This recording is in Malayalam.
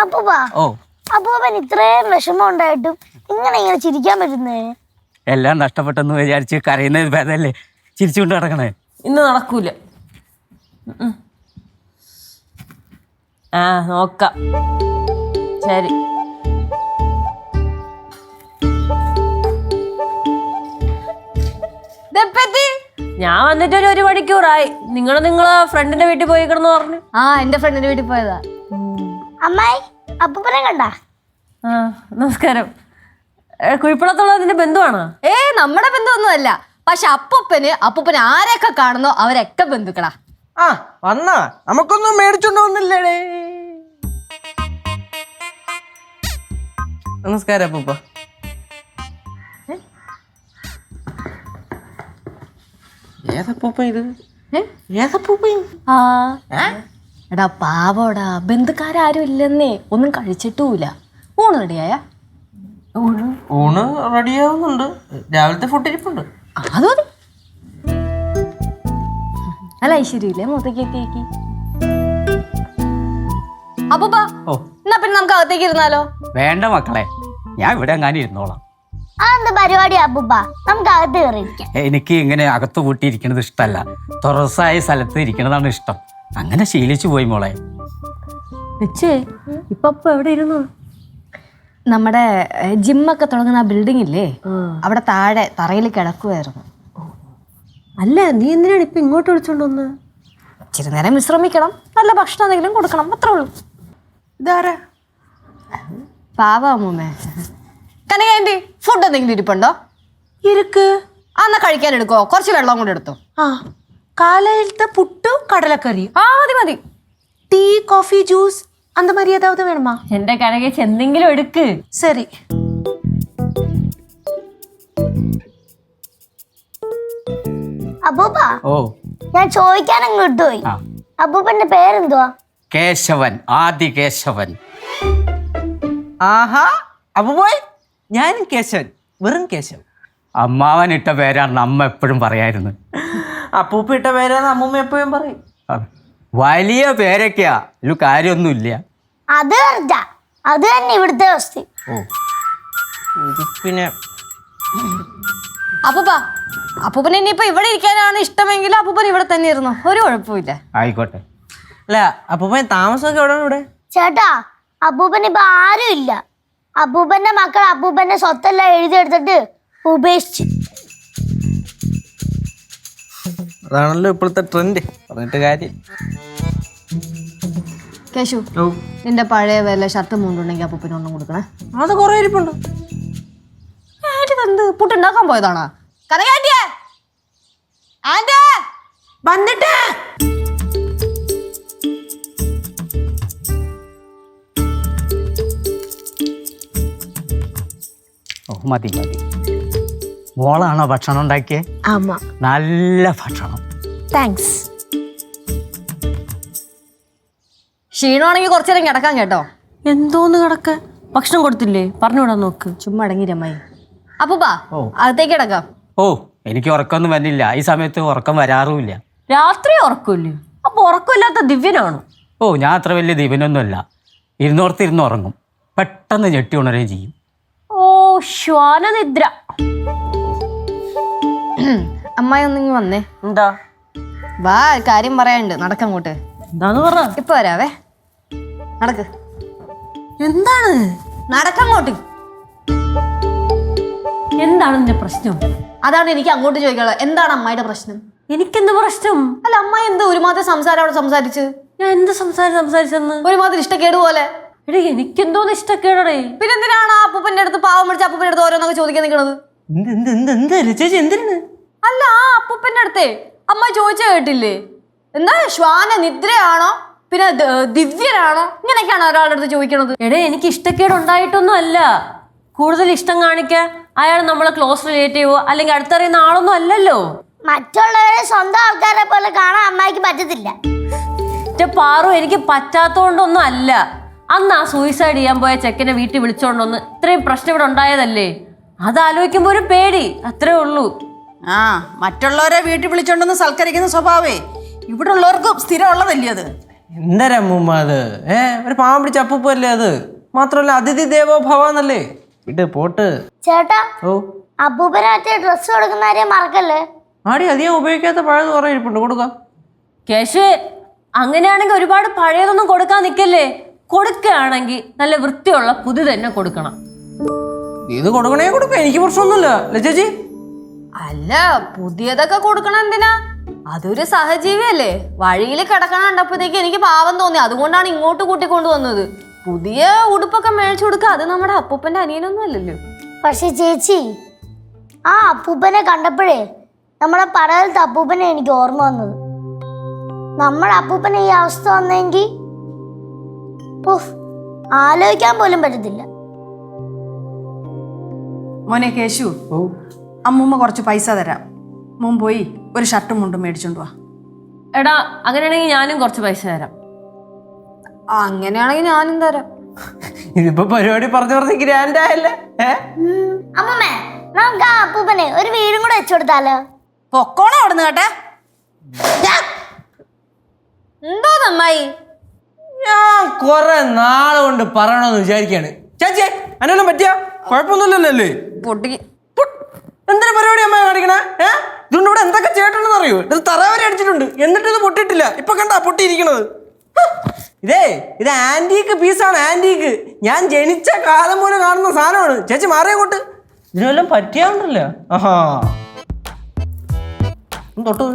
അപ്പൂപ്പാ ഓ. അപ്പൂപ്പൻ ഇത്രയും വിഷമം ഉണ്ടായിട്ടും ഇങ്ങനെ ഇങ്ങനെ ചിരിക്കാൻ പറ്റുന്നേ? എല്ലാം നഷ്ടപ്പെട്ടെന്ന് വിചാരിച്ച് കരയുന്നത് ഭേദമല്ലേ ചിരിച്ചുകൊണ്ട് നടക്കണേ. ഇന്ന് നടക്കൂല. ഉം. ആ നോക്കാം. ശരി. ഇതെപ്പെത്തി? ഞാൻ വന്നിട്ട് ഒരു ഒരു മണിക്കൂറായി. നിങ്ങൾ നിങ്ങളെ ഫ്രണ്ടിന്റെ വീട്ടിൽ പോയി കിടന്ന് പറഞ്ഞു ആ എന്റെ ഫ്രണ്ടിന്റെ വീട്ടിൽ പോയതാ. അമ്മായി അപ്പൂപ്പനെ കണ്ട? ആ നമസ്കാരം. നിന്റെ ബന്ധുവാണോ? ഏ നമ്മുടെ ബന്ധുവൊന്നുമല്ല. പക്ഷെ അപ്പൂപ്പന് അപ്പൂപ്പന് ആരെയൊക്കെ കാണുന്നോ അവരൊക്കെ ബന്ധുക്കളാ. ആ വന്നാ. നമുക്കൊന്നും മേടിച്ചോണ്ട് വന്നില്ലേടേ. നമസ്കാരം അപ്പൂപ്പ. ഏതപ്പൂപ്പ ഇത്? ഏതപ്പൂപ്പ? ആ. എടാ പാവോടാ ബന്ധുക്കാരും ഇല്ലെന്നേ ഒന്നും കഴിച്ചിട്ടുമില്ല. ഊണ് റെഡിയായ? ഊണ്? റെഡിയാവുന്നുണ്ട്. രാവിലത്തെ ഫുഡ് ഇരിപ്പുണ്ട്. അത് മതി. അല്ല ഐശ്വര്യമില്ലേ മൂത്തേക്ക് അപ്പൂപ്പ ഓ. എന്നാ പിന്നെ നമുക്ക് അകത്തേക്ക് ഇരുന്നാലോ? വേണ്ട മക്കളെ ഞാൻ ഇവിടെ എങ്ങാനും ഇരുന്നോളാം. അതെന്ത് പരിപാടി അപ്പൂപ്പ നമുക്ക് അകത്ത് കയറിയിരിക്കാം എനിക്ക് ഇങ്ങനെ അകത്ത് കൂട്ടിയിരിക്കുന്നത് ഇഷ്ടമല്ല. തുറസായ സ്ഥലത്ത് ഇരിക്കണതാണ് ഇഷ്ടം. അങ്ങനെ ശീലിച്ചു പോയി മോളെ. വെച്ചേ ഇപ്പൊ അപ്പൊ എവിടെ ഇരുന്നു? നമ്മുടെ ജിമ്മൊക്കെ തുടങ്ങുന്ന ആ ബിൽഡിംഗ് ഇല്ലേ? അവിടെ താഴെ തറയിൽ കിടക്കുമായിരുന്നു അല്ല നീ എന്തിനാണ് ഇപ്പൊ ഇങ്ങോട്ട് വിളിച്ചോണ്ട് വന്ന്? ഇച്ചിരി നേരം വിശ്രമിക്കണം. നല്ല ഭക്ഷണം എന്തെങ്കിലും കൊടുക്കണം. അത്രേ ഉള്ളൂ. ഇതാരാ? പാവ അമ്മൂമ്മേ. കനകാന്റി ഫുഡ് എന്തെങ്കിലും ഇരിപ്പുണ്ടോ? ഇരിക്ക്. അന്ന കഴിക്കാൻ എടുക്കോ. കുറച്ച് വെള്ളം കൂടെ എടുത്തോ. ആ കാലത്തെ പുട്ടും കടലക്കറി ആ മതി മതി. ടീ കോഫി ജ്യൂസ് അന്ത മാതിരി ഏതാവത് വേണമാ. എന്റെ കടകേച്ച് എന്തെങ്കിലും എടുക്ക്. ശരി. അപ്പൂപ്പ ഓ. ഞാൻ ചോദിക്കാൻ അങ്ങോട്ട് പോയി അബൂബന്റെ അപ്പൂപ്പന്റെ പേരെന്തുവാ? കേശവൻ ആദി കേശവൻ ആഹാ അപ്പൊ ഞാനും കേശവൻ വെറും കേശവൻ. അമ്മാവൻ ഇട്ട പേരാണ് അമ്മ എപ്പോഴും പറയായിരുന്നു അപ്പൂപ്പ ഇട്ട പേരാണ് അമ്മൂമ്മ എപ്പോഴും പറയും. വലിയ പേരൊക്കെയാ. ഒരു കാര്യമൊന്നുമില്ല. അത് അത് തന്നെ ഇവിടുത്തെ അവസ്ഥ. പിന്നെ അപ്പൂപ്പ അപ്പൂപ്പൻ ഇനിയിപ്പോ ഇവിടെ ഇരിക്കാനാണ് ഇഷ്ടമെങ്കിൽ അപ്പൂപ്പൻ ഇവിടെ തന്നെ ഇരുന്നു? ഒരു കുഴപ്പമില്ല ആയിക്കോട്ടെ. അല്ല അപ്പൂപ്പൻ താമസമൊക്കെ എവിടെയാണ് ഇവിടെ? ചേട്ടാ അപ്പൂപ്പൻ ഇപ്പൊ ആരും ഇല്ല അബൂബന്റെ മക്കൾ അബൂബന്റെ സ്വത്തെല്ലാം എഴുതിയെടുത്തിട്ട് ഉപേക്ഷിച്ചു. അതാണല്ലോ ഇപ്പോഴത്തെ ട്രെൻഡ് പറഞ്ഞിട്ട് കാര്യം. കേശു നിന്റെ പഴയ വല്ല ഷർട്ട് മൂണ്ടുണ്ടെങ്കിൽ അപ്പൂപ്പിന് ഒന്നും കൊടുക്കണേ. അത് കുറെ ഇരിപ്പുണ്ട്. എന്ത് പുട്ടുണ്ടാക്കാൻ പോയതാണോ? കഥ കാട്ടിയേ? ആന്റേ! വന്നിട്ടേ! മതി മതി. മോളാണോ ഭക്ഷണം ഉണ്ടാക്കിയേ? നല്ല ഭക്ഷണം. താങ്ക്സ് ക്ഷീണമാണെങ്കിൽ കുറച്ചേരം കിടക്കാൻ കേട്ടോ. എന്തോന്ന് കിടക്ക? ഭക്ഷണം കൊടുത്തില്ലേ? പറഞ്ഞു വിടാൻ നോക്ക്. ചുമ്മാ അടങ്ങി രമായി. ബാ അകത്തേക്ക് കിടക്കാം. ഓ എനിക്ക് ഉറക്കമൊന്നും വന്നില്ല. ഈ സമയത്ത് ഉറക്കം വരാറുമില്ല. രാത്രി ഉറക്കമില്ലേ അപ്പൊ ഉറക്കമില്ലാത്ത ദിവ്യനാണോ? ഓ ഞാൻ അത്ര വലിയ ദീപനൊന്നുമല്ല ഇരുന്നോർത്ത് ഇരുന്ന് ഉറങ്ങും. പെട്ടെന്ന് ഞെട്ടി ഉണരുകയും ചെയ്യും. ശ്വാനനിദ്ര അമ്മായി ഒന്നിങ്ങ് വന്നേ. എന്താ? വാ കാര്യം പറയാനുണ്ട്. നടക്കങ്ങോട്ട് എന്താന്ന് പറ? ഇപ്പൊ വരാവേ. നടക്ക്. എന്താണ്? നടക്കങ്ങോട്ട് എന്താണ് നിന്റെ പ്രശ്നം? അതാണ് എനിക്ക് അങ്ങോട്ട് ചോദിക്കാനുള്ളത്. എന്താണ് അമ്മായിയുടെ പ്രശ്നം? എനിക്കെന്ത് പ്രശ്നം? അല്ല അമ്മായി എന്താ ഒരുമാതിരി സംസാരം അവിടെ സംസാരിച്ച്. ഞാൻ എന്ത് സംസാരം സംസാരിച്ചെന്ന്? ഒരുമാതിരി ഇഷ്ടക്കേട് പോലെ. എടേ എനിക്കെന്തോന്ന് ഇഷ്ടക്കേടേ പിന്നെ എന്തിനാണ് ആ അപ്പൂപ്പന്റെ അടുത്ത് പാവം പിടിച്ച അപ്പൂപ്പന്റെ അടുത്ത് ഓരോന്നൊക്കെ ചോദിക്കാൻ നിൽക്കുന്നത് എന്ത് എന്ത് എന്ത് എന്താ ചേച്ചി എന്തിനാണ്? അല്ല ആ അപ്പൂപ്പന്റെ അടുത്തേ അമ്മ ചോദിച്ച കേട്ടില്ലേ? എന്താ ശ്വാന നിദ്രയാണോ? പിന്നെ ദ- ദിവ്യനാണോ? ഇങ്ങനെയൊക്കെയാണ് ഒരാളുടെ അടുത്ത് ചോദിക്കണത്. എടേ എനിക്ക് ഇഷ്ടക്കേട് ഉണ്ടായിട്ടൊന്നും അല്ല കൂടുതൽ ഇഷ്ടം കാണിക്കാൻ അയാൾ നമ്മളെ ക്ലോസ് റിലേറ്റീവോ അല്ലെങ്കിൽ അടുത്തറിയുന്ന ആളൊന്നും അല്ലല്ലോ. മറ്റുള്ളവരെ സ്വന്തം ആൾക്കാരെ പോലെ കാണാൻ അമ്മായിക്ക് പറ്റത്തില്ല. മറ്റേ പാറു എനിക്ക് പറ്റാത്തോണ്ടൊന്നും അല്ല. അന്ന് ആ സൂയിസൈഡ് ചെയ്യാൻ പോയ ചെക്കനെ വീട്ടിൽ വിളിച്ചോണ്ടൊന്ന് ഇത്രയും പ്രശ്നം ഇവിടെ ഉണ്ടായതല്ലേ? അത് ആലോചിക്കുമ്പോ ഒരു പേടി അത്രേ ഉള്ളൂ. ആ മറ്റുള്ളവരെ വീട്ടിൽ വിളിച്ചോണ്ടൊന്ന് സൽക്കരിക്കുന്ന സ്വഭാവേ. ഇവിടെ ഉള്ളവർക്കും സ്ഥിരം ഉള്ളതല്ലേ അത് എന്തരമ്മൂമ്മ അത്? ഏ ഒരു പാവം പിടിച്ച അപ്പൂപ്പല്ലേ അത്? മാത്രമല്ല അതിഥി ദേവോ ഭവ എന്നല്ലേ വിട്ട് പോട്ട്. ചേട്ടാ ഓ. അപ്പൂപ്പനാറ്റ ഡ്രസ് ഡ്രസ്സ് കൊടുക്കുന്ന കാര്യം മറക്കല്ലേ? ആടി അധികം ഉപയോഗിക്കാത്ത പഴയത് കുറേ ഇരിപ്പുണ്ട് കൊടുക്കാം. കേശു അങ്ങനെയാണെങ്കിൽ ഒരുപാട് പഴയതൊന്നും കൊടുക്കാൻ നിൽക്കല്ലേ കൊടുക്കുകയാണെങ്കിൽ നല്ല വൃത്തിയുള്ള പുതു തന്നെ കൊടുക്കണം. ഇത് കൊടുക്കണേ കൊടുക്ക. എനിക്ക് പ്രശ്നമൊന്നുമില്ല. അല്ലേ ചേച്ചി? അല്ല പുതിയതൊക്കെ കൊടുക്കണം എന്തിനാ? അതൊരു സഹജീവിയല്ലേ? വഴിയിൽ കിടക്കണം കണ്ടപ്പോഴത്തേക്ക് എനിക്ക് പാവം തോന്നി. അതുകൊണ്ടാണ് ഇങ്ങോട്ട് കൂട്ടിക്കൊണ്ടു വന്നത് പുതിയ ഉടുപ്പൊക്കെ മേടിച്ചു കൊടുക്കുക. അത് നമ്മുടെ അപ്പൂപ്പന്റെ അനിയനൊന്നും അല്ലല്ലോ. പക്ഷെ ചേച്ചി ആ അപ്പൂപ്പനെ കണ്ടപ്പോഴേ നമ്മളെ പടകലത്തെ അപ്പൂപ്പനെ എനിക്ക് ഓർമ്മ വന്നത്. നമ്മുടെ അപ്പൂപ്പനെ ഈ അവസ്ഥ വന്നെങ്കിൽ ആലോചിക്കാൻ പോലും പറ്റത്തില്ല. മോനെ കേശു അമ്മൂമ്മ കുറച്ച് പൈസ തരാം. മോൻ പോയി ഒരു ഷർട്ടും മുണ്ടും മേടിച്ചോണ്ട് വാ. എടാ അങ്ങനെയാണെങ്കിൽ ഞാനും കുറച്ച് പൈസ തരാം. അങ്ങനെയാണെങ്കിൽ ഞാനും തരാം. ഇതിപ്പോ പരിപാടി പറഞ്ഞു പറഞ്ഞ് ഗ്രാൻഡ് ആയല്ലേ? അമ്മമ്മേ നമുക്ക് ആ അപ്പൂപ്പനെ ഒരു വീടും കൂടെ വെച്ചു കൊടുത്താലോ? പൊക്കോണം അവിടുന്ന് കേട്ടെ. എന്തോ നന്നായി. ഞാൻ കുറെ നാളെ കൊണ്ട് പറയണമെന്ന് വിചാരിക്കാണ്. ചേച്ചി അന്നെല്ലാം പറ്റിയ? കുഴപ്പമൊന്നുമില്ലല്ലേ? പൊട്ടി എന്തിനാ പരിപാടി അമ്മ കാണിക്കണേ? ഏ? ഇതുകൊണ്ട് ഇവിടെ എന്തൊക്കെ ചെയ്തിട്ടുണ്ടെന്ന് അറിയോ? ഇത് തറ വരെ അടിച്ചിട്ടുണ്ട്. എന്നിട്ട് ഇത് പൊട്ടിയിട്ടില്ല. ഇപ്പൊ കണ്ടാ പൊട്ടിയിരിക്കണത്. ഇതേ ഇത് ആന്റീക്ക് പീസാണ് ആന്റീക്ക്. ഞാൻ ജനിച്ച കാലം പോലെ കാണുന്ന സാധനമാണ്. ചേച്ചി മാറിയ കൊണ്ട് ഇതിനെല്ലാം പറ്റിയാണ്ടല്ലോ ആഹാ. തൊട്ടത്.